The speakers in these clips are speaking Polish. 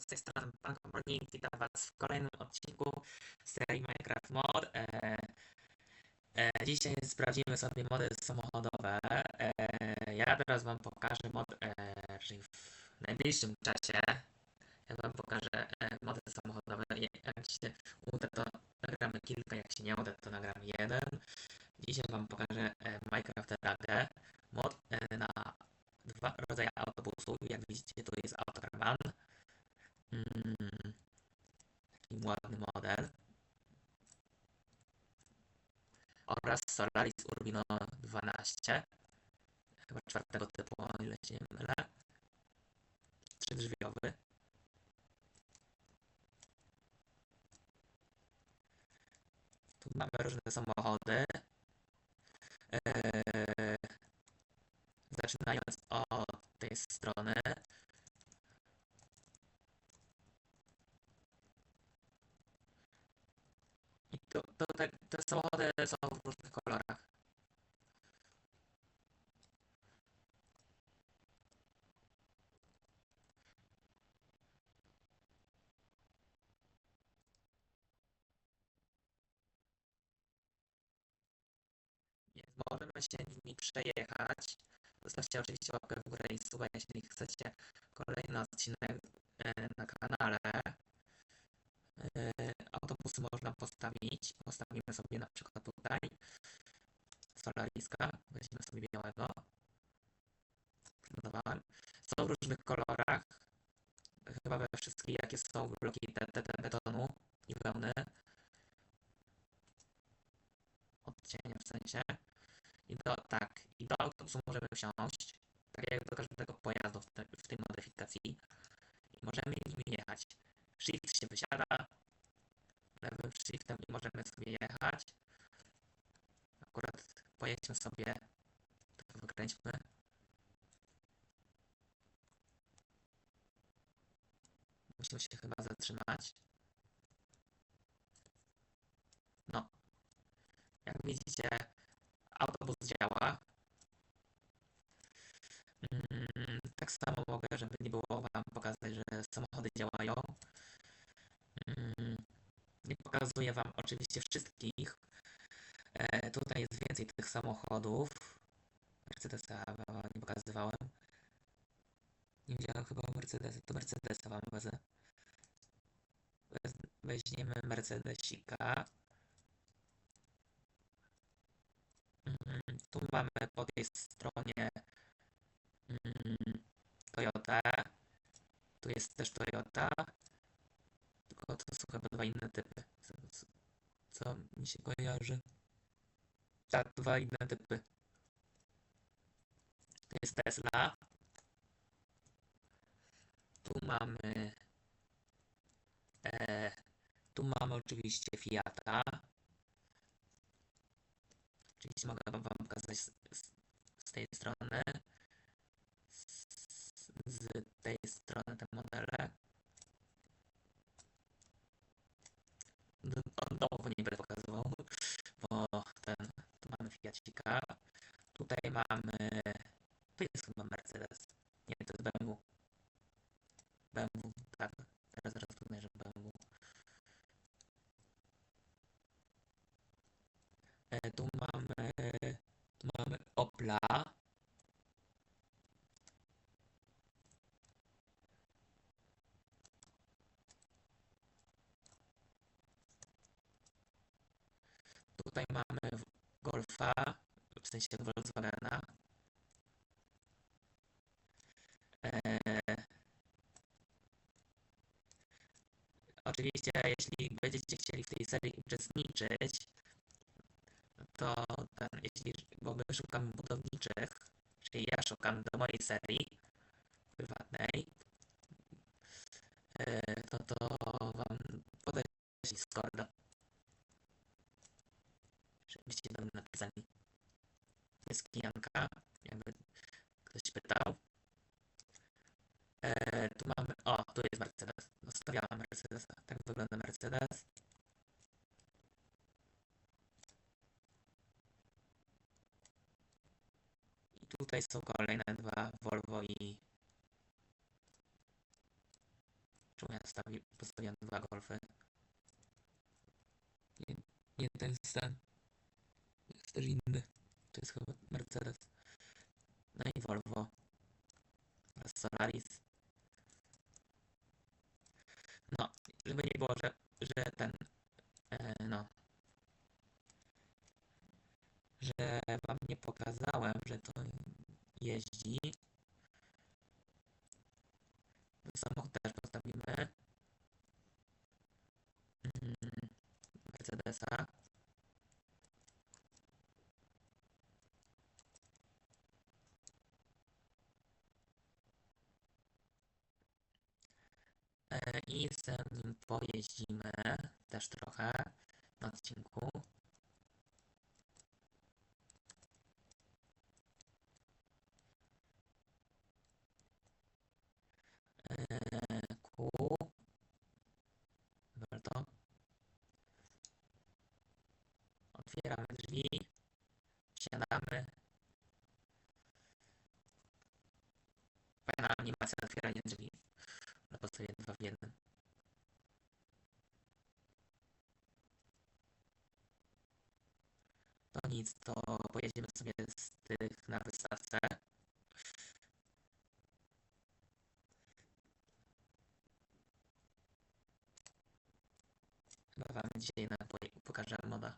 z tej strony Pan Komornik. Witam Was w kolejnym odcinku serii Minecraft Mod. E, e, dzisiaj sprawdzimy sobie mody samochodowe. E, ja teraz Wam pokażę mod e, czyli w najbliższym czasie. Ja Wam pokażę e, mody samochodowe. Jak się uda, to nagramy kilka, jak się nie uda, to nagramy jeden. Dzisiaj Wam pokażę e, Minecraft Ragę. Mod e, na dwa rodzaje autobusów. Jak widzicie, tu 12. Chyba czwartego typu, o ile się nie mylę. Trzydrzwiowy. Tu mamy różne samochody. Eee, zaczynając od tej strony. I to, to, te, te samochody są w różnych kolorach. Więc możemy się nimi przejechać. Zostawcie oczywiście łapkę w górę i suba, jeśli chcecie kolejny odcinek e, na kanale. E, Autobusy można postawić. Postawimy sobie na przykład tutaj Solariska. Weźmy sobie białego. Przygotowałem. Są w różnych kolorach. Chyba we wszystkich, jakie są bloki te, te, te betonu i wełny. Odcienia w sensie. I do, tak, i do autobusu możemy wsiąść, tak jak do każdego pojazdu w, te, w tej modyfikacji. I możemy nim jechać. Shift się wysiada, lewym shiftem i możemy sobie jechać. Akurat pojedźmy sobie, to wykręćmy. Musimy się chyba zatrzymać. No. Jak widzicie, autobus działa. Mm, tak samo mogę, żeby nie było Wam pokazać, że samochody działają. Mm, nie pokazuję Wam oczywiście wszystkich. E, tutaj jest więcej tych samochodów. Mercedesa wam nie pokazywałem. Nie widziałem chyba Mercedesa, to Mercedesa Wam wezmę. Wez- Weźmiemy Mercedesika. Mm, Tu mamy po tej stronie mm, Toyota. Jest też Toyota. Tylko to są chyba dwa inne typy. Co, mi się kojarzy? Tak, dwa inne typy. To jest Tesla. Tu mamy. E, tu mamy oczywiście Fiata. Oczywiście mogę wam wam pokazać z, z, z tej strony. Z, tej strony te modele. Do, od dołu nie będę pokazywał, bo ten, tu mamy Fiacika. Tutaj mamy, tu jest chyba Mercedes. Nie, to jest BMW. BMW, tak. Teraz rozumiem, że BMW. E, Tu mamy, tu mamy Opla. Tutaj mamy w- Golfa, w sensie Volkswagena. E, Oczywiście, jeśli będziecie chcieli w tej serii uczestniczyć, to ten, jeśli, bo my szukamy budowniczych, czyli ja szukam do mojej serii prywatnej, e, to to wam podaję Discorda, do mnie napisali. To jest kijanka, jakby ktoś pytał. E, tu mamy, o, tu jest Mercedes, zostawiałam Mercedesa, tak wygląda Mercedes. I tutaj są kolejne dwa Volvo i Czemu ja stawi, postawiłem dwa golfy? Nie ten stan. Jest też inny. To jest chyba Mercedes. No i Volvo. Solaris. No, żeby nie było, że, że ten, e, no, że wam nie pokazałem, że to jeździ. Samochód też postawimy. Mm, Mercedesa. I pojeździmy też trochę na odcinku. Eee. Otwieramy drzwi. Wsiadamy. Fajna animacja otwierania drzwi. Na podstawie dwa w jednym. To nic, to pojedziemy sobie z tych na wystawce. Chyba wam dzisiaj pokażę moda.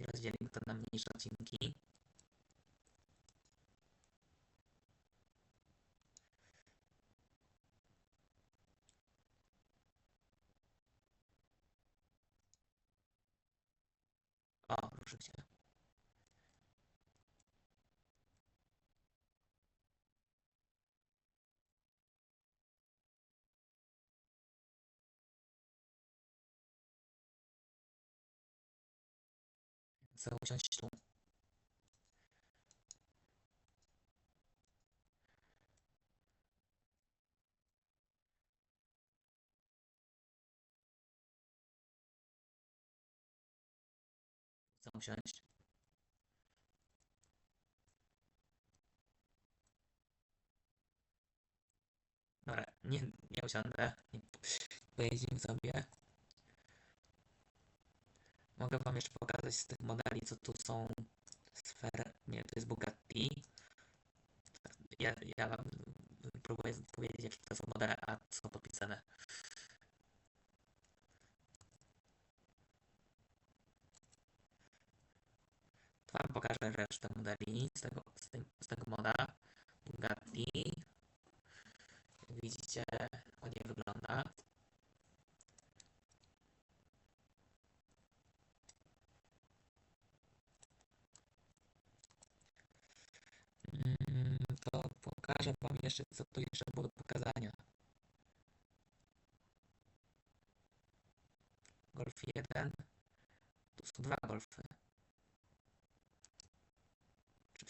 Rozdzielimy to na mniejsze odcinki. O, ruszył się. Chcę usiąść tu. Chcę usiąść. Dobra, nie, nie usiądę. Nie, sobie. Mogę wam jeszcze pokazać z tych modeli, co tu są. Sfer, nie, to jest Bugatti. Ja, ja wam próbuję powiedzieć, czy to są modele, a co podpisane. Pokażę resztę modeli z tego, z, tym, z tego moda. Bugatti. Jak widzicie, ładnie wygląda. Mm, To pokażę wam jeszcze, co tu jeszcze było do pokazania. Golf 1. Tu są dwa golfy.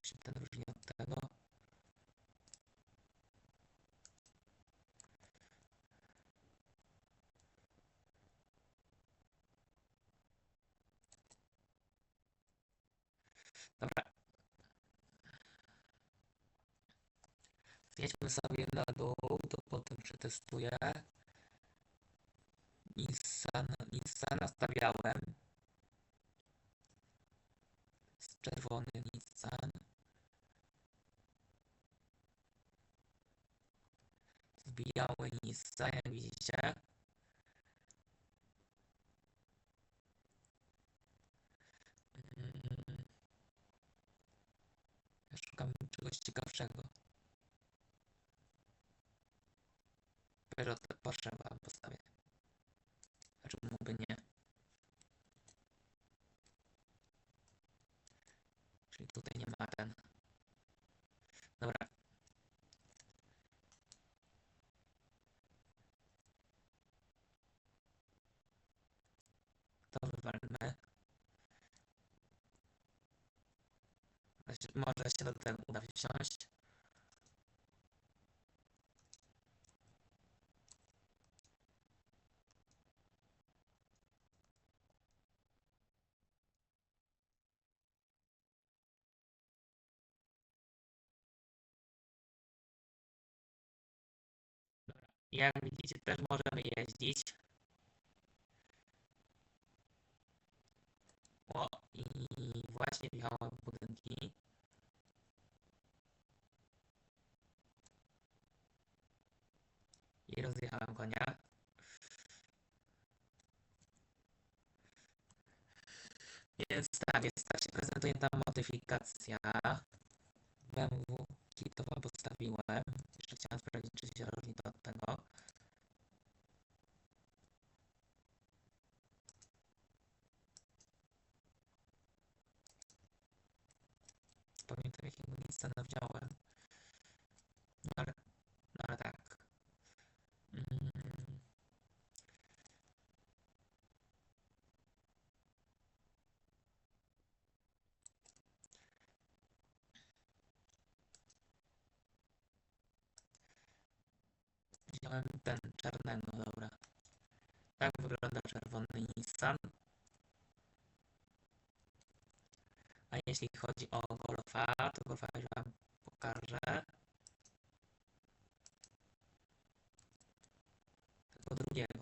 Czym ten różni od tego? Dobra. Jedźmy sobie na dół, to potem przetestuję. Nissan, Nissana stawiałem. Jest czerwony Nissan. Widzicie. Mm. Ja szukam czegoś ciekawszego. Dopiero te Porsche wam postawię. A czemu by nie? Czyli tutaj nie ma ten. Dobra. To wywalmy. Może się do tego uda wsiąść. Jak widzicie, też możemy jeździć. O, i właśnie wjechałem w I rozjechałem konia. Więc tak, jest tak się prezentuje ta modyfikacja. BMW kitowa postawiłem. Jeszcze chciałem sprawdzić, czy się różni to od tego. Pamiętam jakiego miejsca wziąłem. No ale, no ale tak. Mm. Wziąłem ten czarnego, dobra. Tak wygląda czerwony Nissan. A jeśli chodzi o Golfa, to Golfa już Wam pokażę. Tego drugiego.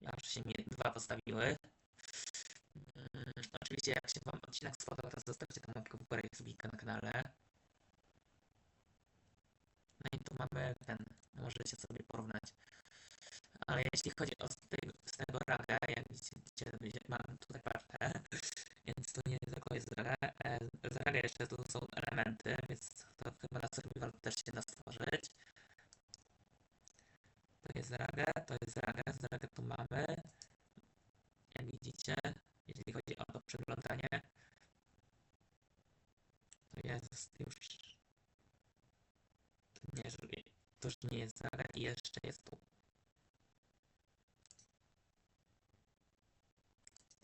Już się mi dwa postawiły. Oczywiście jak się Wam odcinek spodobał, to zostawcie tam łapkę w górę i subika na kanale. No i tu mamy ten, możecie sobie porównać. Ale jeśli chodzi o z tego, ragę, jak widzicie, mam tutaj paczkę, więc to nie tylko jest raga. e, Z raga jeszcze tu są elementy, więc to chyba na survival też się da stworzyć. To jest raga, to jest raga, z raga tu mamy. Jak widzicie, jeśli chodzi o to przeglądanie, to jest już nie, że- to już nie jest zaga i jeszcze jest tu.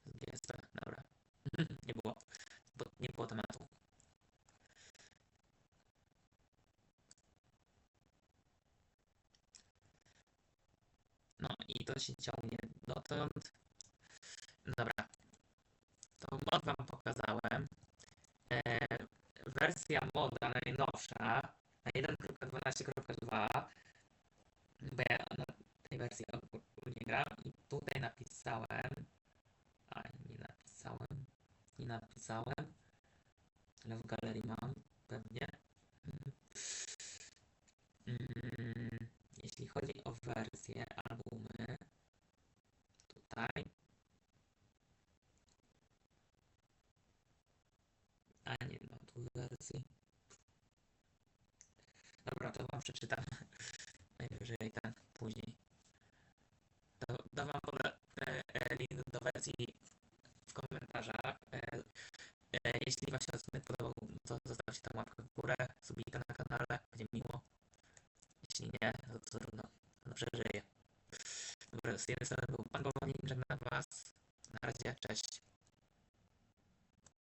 Gdzie jest to? Dobra. nie było, bo nie było tematu. No i to się ciągnie dotąd. Dobra. To mod wam pokazałem. E, wersja moda najnowsza na 1.12.2 bo ja na tej wersji ogólnie gram i tutaj napisałem a nie napisałem nie napisałem ale w galerii mam pewnie Mm, jeśli chodzi o wersję albumy tutaj a nie ma tu wersji Dobra, to wam przeczytam. Najwyżej tak, później. To, to wam e, e, link do wersji w komentarzach. E, e, jeśli wam się odcinek podobał, to zostawcie tam łapkę w górę, subika na kanale, będzie miło. Jeśli nie, to trudno, dobrze żyje. Dobra, z jednej strony był